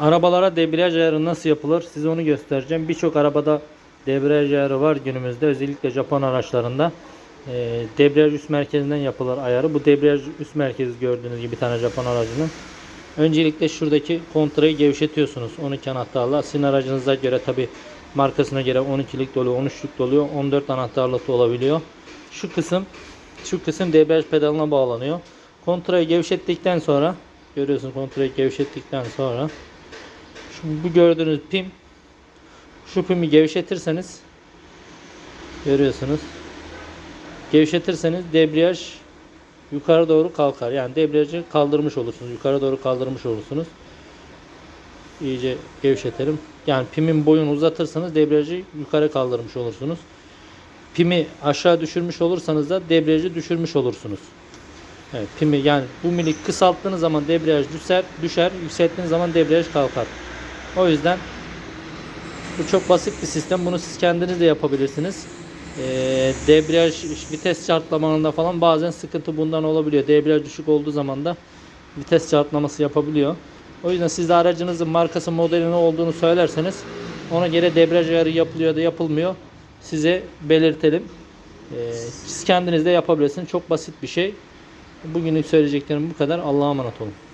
Arabalara debriyaj ayarı nasıl yapılır? Size onu göstereceğim. Birçok arabada debriyaj ayarı var günümüzde. Özellikle Japon araçlarında. Ee, debriyaj üst merkezinden yapılır ayarı. Bu debriyaj üst merkezi gördüğünüz gibi bir tane Japon aracının. Öncelikle şuradaki kontrayı gevşetiyorsunuz 12 anahtarla. Sizin aracınıza göre tabi markasına göre 12'lik doluyor, 13'lük doluyor, 14 anahtarlık da olabiliyor. Şu kısım şu kısım debriyaj pedalına bağlanıyor. Kontrayı gevşettikten sonra görüyorsun kontrayı gevşettikten sonra şu bu gördüğünüz pim şu pimi gevşetirseniz görüyorsunuz. Gevşetirseniz debriyaj yukarı doğru kalkar. Yani debriyajı kaldırmış olursunuz. Yukarı doğru kaldırmış olursunuz. İyice gevşetelim. Yani pimin boyunu uzatırsanız debriyajı yukarı kaldırmış olursunuz. Pimi aşağı düşürmüş olursanız da debriyajı düşürmüş olursunuz. Evet, pimi yani bu milik kısalttığınız zaman debriyaj düşer, düşer, yükselttiğiniz zaman debriyaj kalkar. O yüzden bu çok basit bir sistem. Bunu siz kendiniz de yapabilirsiniz. Ee, debriyaj vites çarpmalarında falan bazen sıkıntı bundan olabiliyor. Debriyaj düşük olduğu zaman da vites çarpmaması yapabiliyor. O yüzden siz de aracınızın markası modeli ne olduğunu söylerseniz ona göre debriyaj ayarı yapılıyor da yapılmıyor. Size belirtelim. Ee, siz kendiniz de yapabilirsiniz. Çok basit bir şey. Bugünlük söyleyeceklerim bu kadar. Allah'a emanet olun.